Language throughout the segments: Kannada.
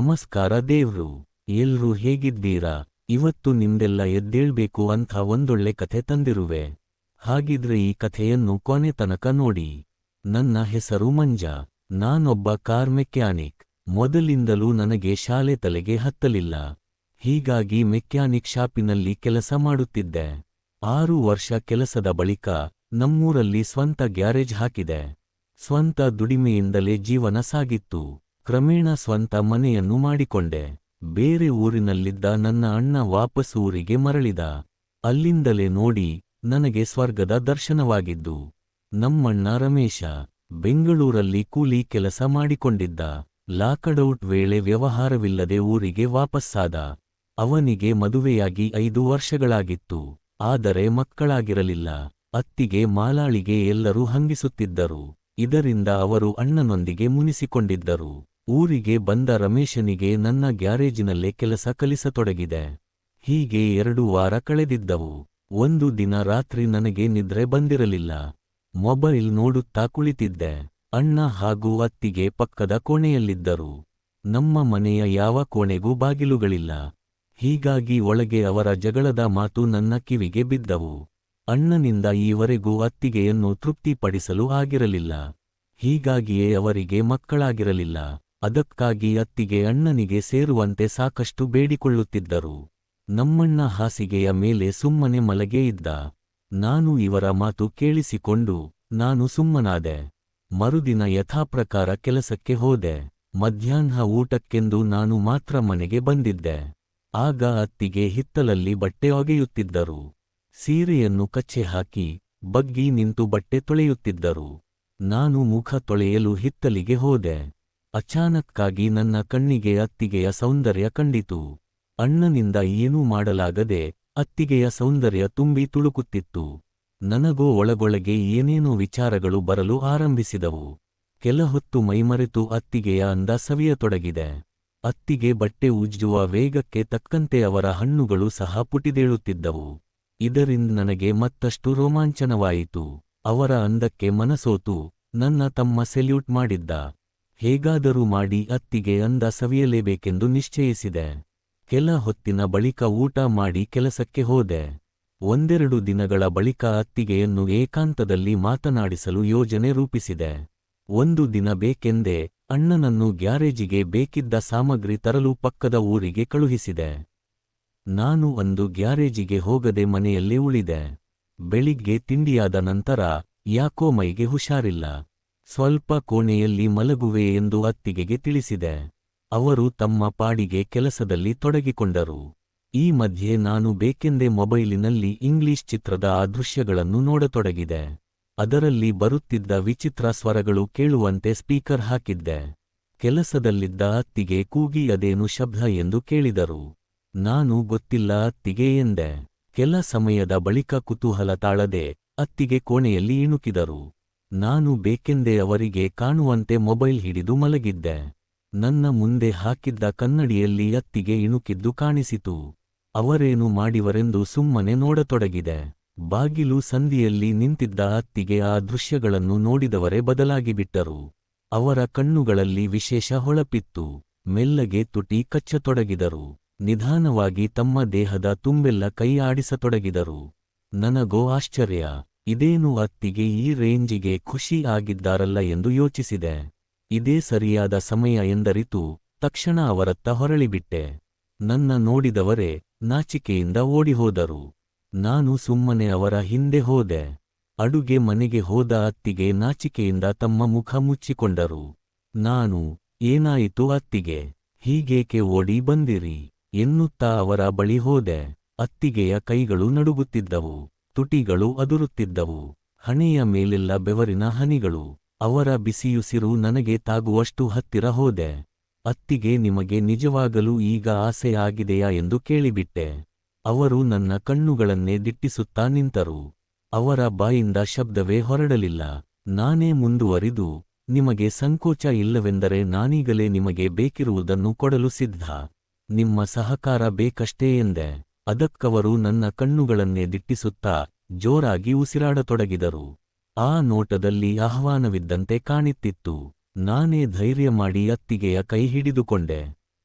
ನಮಸ್ಕಾರ ದೇವ್ರು, ಎಲ್ರೂ ಹೇಗಿದ್ದೀರಾ? ಇವತ್ತು ನಿಮ್ದೆಲ್ಲ ಎದ್ದೇಳ್ಬೇಕು ಅಂಥ ಒಂದೊಳ್ಳೆ ಕಥೆ ತಂದಿರುವೆ. ಹಾಗಿದ್ರೆ ಈ ಕಥೆಯನ್ನು ಕೊನೆ ತನಕ ನೋಡಿ. ನನ್ನ ಹೆಸರು ಮಂಜ, ನಾನೊಬ್ಬ ಕಾರ್ ಮೆಕ್ಯಾನಿಕ್. ಮೊದಲಿಂದಲೂ ನನಗೆ ಶಾಲೆ ತಲೆಗೆ ಹತ್ತಲಿಲ್ಲ. ಹೀಗಾಗಿ ಮೆಕ್ಯಾನಿಕ್ ಶಾಪಿನಲ್ಲಿ ಕೆಲಸ ಮಾಡುತ್ತಿದ್ದೆ. ಆರು ವರ್ಷ ಕೆಲಸದ ಬಳಿಕ ನಮ್ಮೂರಲ್ಲಿ ಸ್ವಂತ ಗ್ಯಾರೇಜ್ ಹಾಕಿದೆ. ಸ್ವಂತ ದುಡಿಮೆಯಿಂದಲೇ ಜೀವನ ಸಾಗಿತ್ತು. ಕ್ರಮೇಣ ಸ್ವಂತ ಮನೆಯನ್ನು ಮಾಡಿಕೊಂಡೆ. ಬೇರೆ ಊರಿನಲ್ಲಿದ್ದ ನನ್ನ ಅಣ್ಣ ವಾಪಸ್ ಊರಿಗೆ ಮರಳಿದ. ಅಲ್ಲಿಂದಲೇ ನೋಡಿ ನನಗೆ ಸ್ವರ್ಗದ ದರ್ಶನವಾಗಿದ್ದು. ನಮ್ಮಣ್ಣ ರಮೇಶ ಬೆಂಗಳೂರಲ್ಲಿ ಕೂಲಿ ಕೆಲಸ ಮಾಡಿಕೊಂಡಿದ್ದ. ಲಾಕಡೌಟ್ ವೇಳೆ ವ್ಯವಹಾರವಿಲ್ಲದೆ ಊರಿಗೆ ವಾಪಸ್ಸಾದ. ಅವನಿಗೆ ಮದುವೆಯಾಗಿ ಐದು ವರ್ಷಗಳಾಗಿತ್ತು. ಆದರೆ ಮಕ್ಕಳಾಗಿರಲಿಲ್ಲ. ಅತ್ತಿಗೆ ಮಾಲಾಳಿಗೆ ಎಲ್ಲರೂ ಹಂಗಿಸುತ್ತಿದ್ದರು. ಇದರಿಂದ ಅವರು ಅಣ್ಣನೊಂದಿಗೆ ಮುನಿಸಿಕೊಂಡಿದ್ದರು. ಊರಿಗೆ ಬಂದ ರಮೇಶನಿಗೆ ನನ್ನ ಗ್ಯಾರೇಜಿನಲ್ಲೇ ಕೆಲಸ ಕಲಿಸತೊಡಗಿದೆ. ಹೀಗೆ ಎರಡು ವಾರ ಕಳೆದಿದ್ದವು. ಒಂದು ದಿನ ರಾತ್ರಿ ನನಗೆ ನಿದ್ರೆ ಬಂದಿರಲಿಲ್ಲ. ಮೊಬೈಲ್ ನೋಡುತ್ತಾ ಕುಳಿತಿದ್ದೆ. ಅಣ್ಣ ಹಾಗೂ ಅತ್ತಿಗೆ ಪಕ್ಕದ ಕೋಣೆಯಲ್ಲಿದ್ದರು. ನಮ್ಮ ಮನೆಯ ಯಾವ ಕೋಣೆಗೂ ಬಾಗಿಲುಗಳಿಲ್ಲ. ಹೀಗಾಗಿ ಒಳಗೆ ಅವರ ಜಗಳದ ಮಾತು ನನ್ನ ಕಿವಿಗೆ ಬಿದ್ದವು. ಅಣ್ಣನಿಂದ ಈವರೆಗೂ ಅತ್ತಿಗೆಯನ್ನು ತೃಪ್ತಿಪಡಿಸಲು ಆಗಿರಲಿಲ್ಲ. ಹೀಗಾಗಿಯೇ ಅವರಿಗೆ ಮಕ್ಕಳಾಗಿರಲಿಲ್ಲ. ಅದಕ್ಕಾಗಿ ಅತ್ತಿಗೆ ಅಣ್ಣನಿಗೆ ಸೇರುವಂತೆ ಸಾಕಷ್ಟು ಬೇಡಿಕೊಳ್ಳುತ್ತಿದ್ದರು. ನಮ್ಮಣ್ಣ ಹಾಸಿಗೆಯ ಮೇಲೆ ಸುಮ್ಮನೆ ಮಲಗೇ ಇದ್ದ. ನಾನು ಇವರ ಮಾತು ಕೇಳಿಸಿಕೊಂಡು, ನಾನು ಸುಮ್ಮನಾದೆ. ಮರುದಿನ ಯಥಾಪ್ರಕಾರ ಕೆಲಸಕ್ಕೆ ಹೋದೆ. ಮಧ್ಯಾಹ್ನ ಊಟಕ್ಕೆಂದು ನಾನು ಮಾತ್ರ ಮನೆಗೆ ಬಂದಿದ್ದೆ. ಆಗ ಅತ್ತಿಗೆ ಹಿತ್ತಲಲ್ಲಿ ಬಟ್ಟೆ ಒಗೆಯುತ್ತಿದ್ದರು. ಸೀರೆಯನ್ನು ಕಚ್ಚೆ ಹಾಕಿ, ಬಗ್ಗಿ ನಿಂತು ಬಟ್ಟೆ ತೊಳೆಯುತ್ತಿದ್ದರು. ನಾನು ಮುಖ ತೊಳೆಯಲು ಹಿತ್ತಲಿಗೆ ಹೋದೆ. ಅಚಾನಕ್ಕಾಗಿ ನನ್ನ ಕಣ್ಣಿಗೆ ಅತ್ತಿಗೆಯ ಸೌಂದರ್ಯ ಕಂಡಿತು. ಅಣ್ಣನಿಂದ ಏನೂ ಮಾಡಲಾಗದೆ ಅತ್ತಿಗೆಯ ಸೌಂದರ್ಯ ತುಂಬಿ ತುಳುಕುತ್ತಿತ್ತು. ನನಗೋ ಒಳಗೊಳಗೆ ಏನೇನೋ ವಿಚಾರಗಳು ಬರಲು ಆರಂಭಿಸಿದವು. ಕೆಲಹೊತ್ತು ಮೈಮರೆತು ಅತ್ತಿಗೆಯ ಅಂದ ಸವಿಯತೊಡಗಿದೆ. ಅತ್ತಿಗೆ ಬಟ್ಟೆ ಉಜ್ಜುವ ವೇಗಕ್ಕೆ ತಕ್ಕಂತೆ ಅವರ ಹಣ್ಣುಗಳು ಸಹ ಪುಟಿದೇಳುತ್ತಿದ್ದವು. ಇದರಿಂದ ನನಗೆ ಮತ್ತಷ್ಟು ರೋಮಾಂಚನವಾಯಿತು. ಅವರ ಅಂದಕ್ಕೆ ಮನಸೋತು, ನನ್ನ ತಮ್ಮ ಸೆಲ್ಯೂಟ್ ಮಾಡಿದ್ದ. ಹೇಗಾದರೂ ಮಾಡಿ ಅತ್ತಿಗೆ ಅಂದ ಸವಿಯಲೇಬೇಕೆಂದು ನಿಶ್ಚಯಿಸಿದೆ. ಕೆಲ ಹೊತ್ತಿನ ಬಳಿಕ ಊಟ ಮಾಡಿ ಕೆಲಸಕ್ಕೆ ಹೋದೆ. ಒಂದೆರಡು ದಿನಗಳ ಬಳಿಕ ಅತ್ತಿಗೆಯನ್ನು ಏಕಾಂತದಲ್ಲಿ ಮಾತನಾಡಿಸಲು ಯೋಜನೆ ರೂಪಿಸಿದೆ. ಒಂದು ದಿನ ಬೇಕೆಂದೇ ಅಣ್ಣನನ್ನು ಗ್ಯಾರೇಜಿಗೆ ಬೇಕಿದ್ದ ಸಾಮಗ್ರಿ ತರಲು ಪಕ್ಕದ ಊರಿಗೆ ಕಳುಹಿಸಿದೆ. ನಾನು ಒಂದು ಗ್ಯಾರೇಜಿಗೆ ಹೋಗದೆ ಮನೆಯಲ್ಲೇ ಉಳಿದೆ. ಬೆಳಿಗ್ಗೆ ತಿಂಡಿಯಾದ ನಂತರ ಯಾಕೋ ಮೈಗೆ ಹುಷಾರಿಲ್ಲ. ಸ್ವಲ್ಪ ಕೋಣೆಯಲ್ಲಿ ಮಲಗುವೆ ಎಂದು ಅತ್ತಿಗೆಗೆ ತಿಳಿಸಿದೆ. ಅವರು ತಮ್ಮ ಪಾಡಿಗೆ ಕೆಲಸದಲ್ಲಿ ತೊಡಗಿಕೊಂಡರು. ಈ ಮಧ್ಯೆ ನಾನು ಬೇಕೆಂದೇ ಮೊಬೈಲಿನಲ್ಲಿ ಇಂಗ್ಲಿಷ್ ಚಿತ್ರದ ಆ ದೃಶ್ಯಗಳನ್ನು ನೋಡತೊಡಗಿದೆ. ಅದರಲ್ಲಿ ಬರುತ್ತಿದ್ದ ವಿಚಿತ್ರ ಸ್ವರಗಳು ಕೇಳುವಂತೆ ಸ್ಪೀಕರ್ ಹಾಕಿದ್ದೆ. ಕೆಲಸದಲ್ಲಿದ್ದ ಅತ್ತಿಗೆ ಕೂಗಿ ಅದೇನು ಶಬ್ದ ಎಂದು ಕೇಳಿದರು. ನಾನು ಗೊತ್ತಿಲ್ಲ ಅತ್ತಿಗೆ ಎಂದೆ. ಕೆಲ ಸಮಯದ ಬಳಿಕ ಕುತೂಹಲ ತಾಳದೆ ಅತ್ತಿಗೆ ಕೋಣೆಯಲ್ಲಿ ಇಣುಕಿದರು. ನಾನು ಬೇಕೆಂದೇ ಅವರಿಗೆ ಕಾಣುವಂತೆ ಮೊಬೈಲ್ ಹಿಡಿದು ಮಲಗಿದ್ದೆ. ನನ್ನ ಮುಂದೆ ಹಾಕಿದ್ದ ಕನ್ನಡಿಯಲ್ಲಿ ಅತ್ತಿಗೆ ಇಣುಕಿದ್ದು ಕಾಣಿಸಿತು. ಅವರೇನು ಮಾಡಿವರೆಂದು ಸುಮ್ಮನೆ ನೋಡತೊಡಗಿದೆ. ಬಾಗಿಲು ಸಂದಿಯಲ್ಲಿ ನಿಂತಿದ್ದ ಅತ್ತಿಗೆ ಆ ದೃಶ್ಯಗಳನ್ನು ನೋಡಿದವರೇ ಬದಲಾಗಿಬಿಟ್ಟರು. ಅವರ ಕಣ್ಣುಗಳಲ್ಲಿ ವಿಶೇಷ ಹೊಳಪಿತ್ತು. ಮೆಲ್ಲಗೆ ತುಟಿ ಕಚ್ಚತೊಡಗಿದರು. ನಿಧಾನವಾಗಿ ತಮ್ಮ ದೇಹದ ತುಂಬೆಲ್ಲ ಕೈ ಆಡಿಸತೊಡಗಿದರು ನನಗೋ ಆಶ್ಚರ್ಯ. ಇದೇನು ಅತ್ತಿಗೆ ಈ ರೇಂಜಿಗೆ ಖುಷಿ ಆಗಿದ್ದಾರಲ್ಲ ಎಂದು ಯೋಚಿಸಿದೆ. ಇದೇ ಸರಿಯಾದ ಸಮಯ ಎಂದರಿತು, ತಕ್ಷಣ ಅವರತ್ತ ಹೊರಳಿಬಿಟ್ಟೆ. ನನ್ನ ನೋಡಿದವರೇ, ನಾಚಿಕೆಯಿಂದ ಓಡಿಹೋದರು. ನಾನು ಸುಮ್ಮನೆ ಅವರ ಹಿಂದೆ ಹೋದೆ. ಅಡುಗೆ ಮನೆಗೆ ಹೋದ ಅತ್ತಿಗೆ ನಾಚಿಕೆಯಿಂದ ತಮ್ಮ ಮುಖ ಮುಚ್ಚಿಕೊಂಡರು. ನಾನು, ಏನಾಯಿತು ಅತ್ತಿಗೆ? ಹೀಗೇಕೆ ಓಡಿ ಬಂದಿರಿ? ಎನ್ನುತ್ತಾ ಅವರ ಬಳಿ ಹೋದೆ. ಅತ್ತಿಗೆಯ ಕೈಗಳು ನಡುಗುತ್ತಿದ್ದವು. ತುಟಿಗಳು ಅದುರುತ್ತಿದ್ದವು. ಹಣೆಯ ಮೇಲೆಲ್ಲ ಬೆವರಿನ ಹನಿಗಳು. ಅವರ ಬಿಸಿಯುಸಿರು ನನಗೆ ತಾಗುವಷ್ಟು ಹತ್ತಿರ ಹೋದೆ. ಅತ್ತಿಗೆ ನಿಮಗೆ ನಿಜವಾಗಲೂ ಈಗ ಆಸೆಯಾಗಿದೆಯಾ ಎಂದು ಕೇಳಿಬಿಟ್ಟೆ. ಅವರು ನನ್ನ ಕಣ್ಣುಗಳನ್ನೇ ದಿಟ್ಟಿಸುತ್ತಾ ನಿಂತರು. ಅವರ ಬಾಯಿಂದ ಶಬ್ದವೇ ಹೊರಡಲಿಲ್ಲ. ನಾನೇ ಮುಂದುವರಿದು, ನಿಮಗೆ ಸಂಕೋಚ ಇಲ್ಲವೆಂದರೆ ನಾನೀಗಲೇ ನಿಮಗೆ ಬೇಕಿರುವುದನ್ನು ಕೊಡಲು ಸಿದ್ಧ. ನಿಮ್ಮ ಸಹಕಾರ ಬೇಕಷ್ಟೇ ಎಂದೆ. ಅದಕ್ಕವರು ನನ್ನ ಕಣ್ಣುಗಳನ್ನೇ ದಿಟ್ಟಿಸುತ್ತಾ ಜೋರಾಗಿ ಉಸಿರಾಡತೊಡಗಿದರು. ಆ ನೋಟದಲ್ಲಿ ಆಹ್ವಾನವಿದ್ದಂತೆ ಕಾಣಿತ್ತಿತ್ತು. ನಾನೇ ಧೈರ್ಯ ಮಾಡಿ ಅತ್ತಿಗೆಯ ಕೈ ಹಿಡಿದುಕೊಂಡೆ.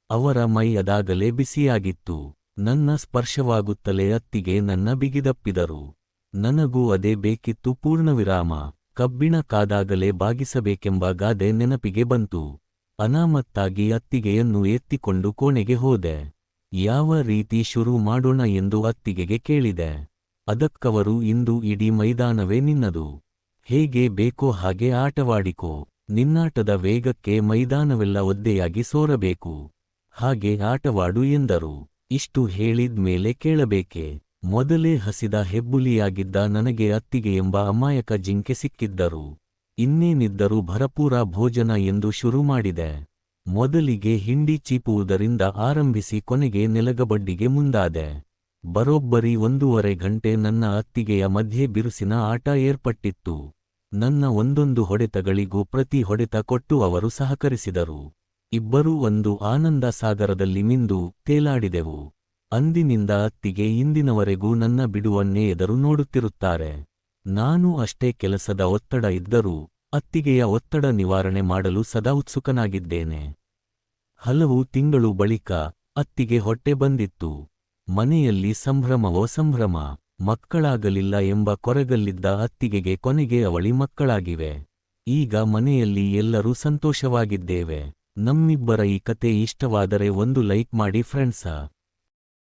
ಅವರ ಮೈ ಅದಾಗಲೇ ಬಿಸಿಯಾಗಿತ್ತು. ನನ್ನ ಸ್ಪರ್ಶವಾಗುತ್ತಲೇ ಅತ್ತಿಗೆ ನನ್ನ ಬಿಗಿದಪ್ಪಿದರು. ನನಗೂ ಅದೇ ಬೇಕಿತ್ತು ಪೂರ್ಣವಿರಾಮ ಕಬ್ಬಿಣ ಕಾದಾಗಲೇ ಬಾಗಿಸಬೇಕೆಂಬ ಗಾದೆ ನೆನಪಿಗೆ ಬಂತು. ಅನಾಮತ್ತಾಗಿ ಅತ್ತಿಗೆಯನ್ನು ಎತ್ತಿಕೊಂಡು ಕೋಣೆಗೆ ಹೋದೆ. ಯಾವ ರೀತಿ ಶುರು ಮಾಡೋಣ ಎಂದು ಅತ್ತಿಗೆಗೆ ಕೇಳಿದೆ. ಅದಕ್ಕವರು, ಇಂದು ಇಡೀ ಮೈದಾನವೇ ನಿನ್ನದು. ಹೇಗೆ ಬೇಕೋ ಹಾಗೆ ಆಟವಾಡಿಕೋ. ನಿನ್ನಾಟದ ವೇಗಕ್ಕೆ ಮೈದಾನವೆಲ್ಲ ಒದ್ದೆಯಾಗಿ ಸೋರಬೇಕು. ಹಾಗೆ ಆಟವಾಡು ಎಂದರು. ಇಷ್ಟು ಹೇಳಿದ್ಮೇಲೆ ಕೇಳಬೇಕೆ. ಮೊದಲೇ ಹಸಿದ ಹೆಬ್ಬುಲಿಯಾಗಿದ್ದ ನನಗೆ ಅತ್ತಿಗೆ ಎಂಬ ಅಮಾಯಕ ಜಿಂಕೆ ಸಿಕ್ಕಿದ್ದರು. ಇನ್ನೇನಿದ್ದರೂ ಭರಪೂರ ಭೋಜನ ಎಂದು ಶುರು ಮಾಡಿದೆ. ಮೊದಲಿಗೆ ಹಿಂಡಿ ಚೀಪುವುದರಿಂದ ಆರಂಭಿಸಿ ಕೊನೆಗೆ ನೆಲಗಬಡ್ಡಿಗೆ ಮುಂದಾದೆ. ಬರೋಬ್ಬರಿ ಒಂದೂವರೆ ಗಂಟೆ ನನ್ನ ಅತ್ತಿಗೆಯ ಮಧ್ಯೆ ಬಿರುಸಿನ ಆಟ ಏರ್ಪಟ್ಟಿತ್ತು. ನನ್ನ ಒಂದೊಂದು ಹೊಡೆತಗಳಿಗೂ ಪ್ರತಿ ಹೊಡೆತ ಕೊಟ್ಟು ಅವರು ಸಹಕರಿಸಿದರು. ಇಬ್ಬರೂ ಒಂದು ಆನಂದ ಸಾಗರದಲ್ಲಿ ಮಿಂದು ತೇಲಾಡಿದೆವು. ಅಂದಿನಿಂದ ಅತ್ತಿಗೆ ಇಂದಿನವರೆಗೂ ನನ್ನ ಬಿಡುವನ್ನೇ ಎದರು ನೋಡುತ್ತಿರುತ್ತಾರೆ. ನಾನು ಅಷ್ಟೇ ಕೆಲಸದ ಒತ್ತಡ ಇದ್ದರೂ ಅತ್ತಿಗೆಯ ಒತ್ತಡ ನಿವಾರಣೆ ಮಾಡಲು ಸದಾ ಉತ್ಸುಕನಾಗಿದ್ದೇನೆ. ಹಲವು ತಿಂಗಳು ಬಳಿಕ ಅತ್ತಿಗೆ ಹೊಟ್ಟೆ ಬಂದಿತ್ತು. ಮನೆಯಲ್ಲಿ ಸಂಭ್ರಮವೋ ಸಂಭ್ರಮ, ಮಕ್ಕಳಾಗಲಿಲ್ಲ ಎಂಬ ಕೊರಗಲ್ಲಿದ್ದ ಅತ್ತಿಗೆಗೆ ಕೊನೆಗೆ ಅವಳಿ ಮಕ್ಕಳಾಗಿವೆ. ಈಗ ಮನೆಯಲ್ಲಿ ಎಲ್ಲರೂ ಸಂತೋಷವಾಗಿದ್ದೇವೆ. ನಮ್ಮಿಬ್ಬರ ಈ ಕತೆ ಇಷ್ಟವಾದರೆ ಒಂದು ಲೈಕ್ ಮಾಡಿ ಫ್ರೆಂಡ್ಸ.